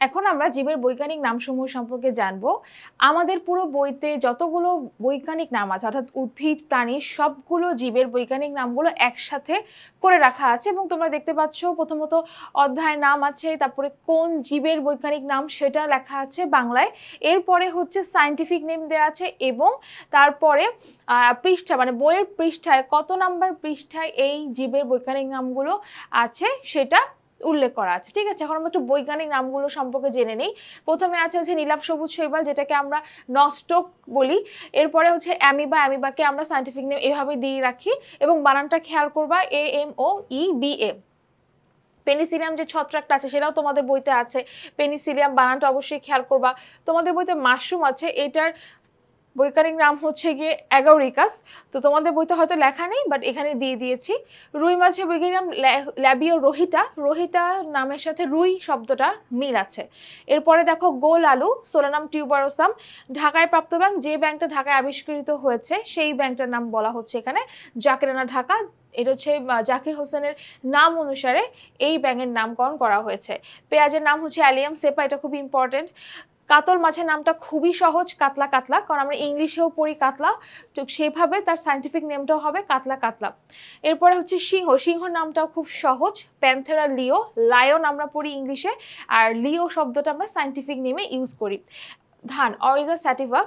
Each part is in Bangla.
এখন আমরা জীবের বৈজ্ঞানিক নামসমূহ সম্পর্কে জানব। আমাদের পুরো বইতে যতগুলো বৈজ্ঞানিক নাম আছে, অর্থাৎ উদ্ভিদ, প্রাণী, সবগুলো জীবের বৈজ্ঞানিক নামগুলো একসাথে করে রাখা আছে এবং তোমরা দেখতে পাচ্ছ প্রথমত অধ্যায়ের নাম আছে, তারপরে কোন জীবের বৈজ্ঞানিক নাম সেটা লেখা আছে বাংলায়। এরপরে হচ্ছে সায়েন্টিফিক নেম দেওয়া আছে এবং তারপরে পৃষ্ঠা মানে বইয়ের পৃষ্ঠায় কত নাম্বার পৃষ্ঠায় এই জীবের বৈজ্ঞানিক নামগুলো আছে সেটা উল্লেখ করা আছে। ঠিক আছে, এখন আমরা একটু বৈজ্ঞানিক নামগুলো সম্পর্কে জেনে নিই। প্রথমে আছে হচ্ছে নীলাভ সবুজ শৈবাল, যেটাকে আমরা নস্টক বলি। এরপরে হচ্ছে অ্যামিবা, অ্যামিবাকে আমরা সায়েন্টিফিক নেম এভাবে দিয়ে রাখি। এবং বানানটা খেয়াল করবা A M O E B A penicillium যে ছত্রাকটা আছে, সেটাও তোমাদের বইতে আছে। পেনিসিলিয়াম বানানটা অবশ্যই খেয়াল করবা। তোমাদের বইতে মাশরুম আছে, এটার বৈজ্ঞানিক নাম হচ্ছে গিয়ে অ্যাগাউরিকাস তো তোমাদের বইতে হয়তো লেখা নেই বাট এখানে দিয়ে দিয়েছি। রুই মাছের বৈজ্ঞানিক নাম ল্যা- ল্যাবিও রোহিতা রোহিতা নামের সাথে রুই শব্দটা মিল আছে। এরপরে দেখো গোল আলু সোলানাম টিউবারোসাম। ঢাকায় প্রাপ্ত ব্যাংক, যে ব্যাংকটা ঢাকায় আবিষ্কৃত হয়েছে, সেই ব্যাংকটার নাম বলা হচ্ছে এখানে জাকিরানা ঢাকা। এটা হচ্ছে জাকির হোসেনের নাম অনুসারে এই ব্যাঙের নামকরণ করা হয়েছে। পেঁয়াজের নাম হচ্ছে অ্যালিয়াম সেপা, এটা খুব ইম্পর্টেন্ট কাতল মাছের নামটা খুবই সহজ, কাতলা কাতলা, কারণ আমরা ইংলিশেও পড়ি কাতলা। তো সেভাবে তার সায়েন্টিফিক নেমটাও হবে কাতলা কাতলা। এরপরে হচ্ছে সিংহ। সিংহর নামটাও খুব সহজ, প্যান্থেরা লিও, লায়ন আমরা পড়ি ইংলিশে, আর লিও শব্দটা আমরা সাইন্টিফিক নেমে ইউজ করি। ধান অরিজা স্যাটিভা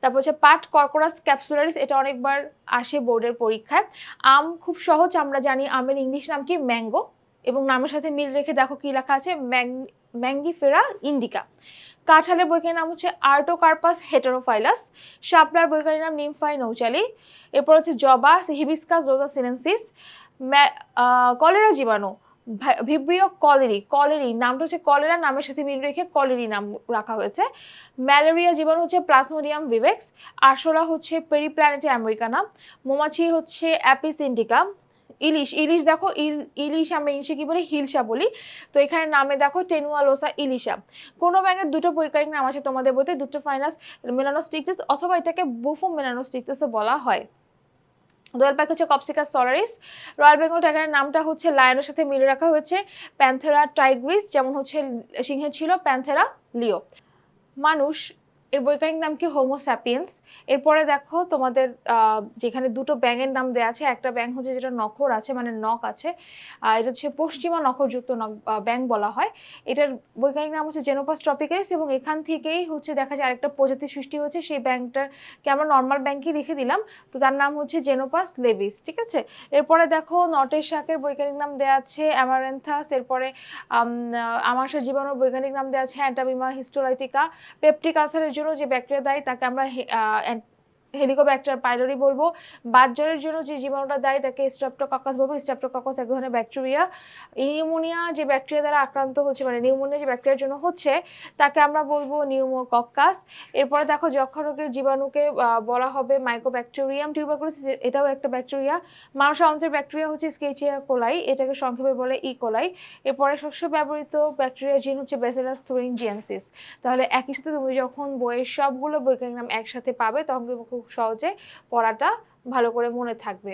তারপর হচ্ছে পাট কর্কোরাস ক্যাপসুলারিস এটা অনেকবার আসে বোর্ডের পরীক্ষায়। আম খুব সহজ, আমরা জানি আমের ইংলিশ নাম কি? ম্যাঙ্গো। এবং নামের সাথে মিল রেখে দেখো কি লেখা আছে? ম্যাং ম্যাঙ্গিফেরা ইন্ডিকা। কাঁঠালের বৈজ্ঞানিক নাম হচ্ছে আর্টোকার্পাস হেটারোফাইলাস শাপলার বৈজ্ঞানিক নাম নিমফাই নৌচালি এরপর হচ্ছে জবা হিবিস্কাস রোজা সিনেন্সিস কলেরা জীবাণু, ভা- ভিব্রিও কলেরি কলেরি, নামটা হচ্ছে কলেরা, নামের সাথে মিল রেখে কলেরি নাম রাখা হয়েছে। ম্যালেরিয়া জীবাণু হচ্ছে প্লাসমোডিয়াম ভিভেক্স আরশোলা হচ্ছে পেরিপ্ল্যানেটি আমেরিকানা মৌমাছি হচ্ছে অ্যাপিস ইন্ডিকা ইলিশ ইলিশ দেখো, ইল, ইলিশ আমরা ইংলিশে কি বলি? হিলসা বলি। তো এখানে নামে দেখো টেনুয়ালোসা ইলিশা। কোনো ব্যাঙের দুটো বৈজ্ঞানিক নাম আছে তোমাদের বইতে, দুটো ফাইনাস মেলানোস্টিকটিস অথবা এটাকে বুফো মেলানোস্টিকটিসও বলা হয়। দোয়েল পাখি হচ্ছে কপসিকাস সলারিস। রয়্যাল বেঙ্গল টাইগারের নামটা হচ্ছে লায়নের সাথে মিলে রাখা হয়েছে। প্যান্থেরা টাইগ্রিস, যেমন হচ্ছে, সিংহের ছিল প্যান্থেরা লিও। মানুষ এর বৈজ্ঞানিক নাম কি? হোমোস্যাপিয়েন্স এরপরে দেখো তোমাদের যেখানে দুটো ব্যাঙের নাম দেওয়া আছে একটা ব্যাঙ হচ্ছে যেটা নখর আছে মানে নখ আছে এটা হচ্ছে পশ্চিমা নখরযুক্ত নখ ব্যাঙ বলা হয়। এটার বৈজ্ঞানিক নাম হচ্ছে জেনোপাস ট্রপিকারিস এবং এখান থেকেই হচ্ছে দেখা যায় আরেকটা প্রজাতি সৃষ্টি হচ্ছে সেই ব্যাংকটাকে আমরা নর্মাল ব্যাংকই রেখে দিলাম। তো তার নাম হচ্ছে জেনোপাস লেভিস ঠিক আছে? এরপরে দেখো নটের শাকের বৈজ্ঞানিক নাম দেওয়া আছে অ্যামারেন্থাস এরপরে আম, আহ, আমাশয় জীবাণুর বৈজ্ঞানিক নাম দেওয়া আছে অ্যান্টাবিমা হিস্টোলাইটিকা পেপটিক আলসারের জন্য যে ব্যাকটেরিয়া দায়ী তাকে আমরা হেলিকোব্যাক্টার পাইলোরি বলব। বাতজ্বরের জন্য যে জীবাণুটা দায়ী, তাকে স্ট্রেপ্টোকাকাস বলব। স্ট্রেপ্টোকাকাস এক ধরনের ব্যাকটেরিয়া নিউমোনিয়া যে ব্যাকটেরিয়া দ্বারা আক্রান্ত হচ্ছে মানে নিউমোনিয়া যে ব্যাকটেরিয়ার জন্য হচ্ছে, তাকে আমরা বলব নিউমোকক্কাস এরপরে দেখো যক্ষা রোগের জীবাণুকে বলা হবে মাইকোব্যাকটেরিয়াম টিউবারকুলোসিস এটাও একটা ব্যাকটেরিয়া মানুষ অন্ত্রের ব্যাকটেরিয়া হচ্ছে স্কেচিয়া কোলাই এটাকে সংক্ষেপে বলে ই কোলাই এরপরে শস্য ব্যবহৃত ব্যাকটেরিয়া জিন হচ্ছে বেসেলাস থুরিনজিয়েন্সিস তাহলে একই সাথে তুমি যখন বইয়ের সবগুলো বৈজ্ঞানিক নাম একসাথে পাবে, তখন কিন্তু খুব সহজে পড়াটা ভালো করে মনে থাকবে।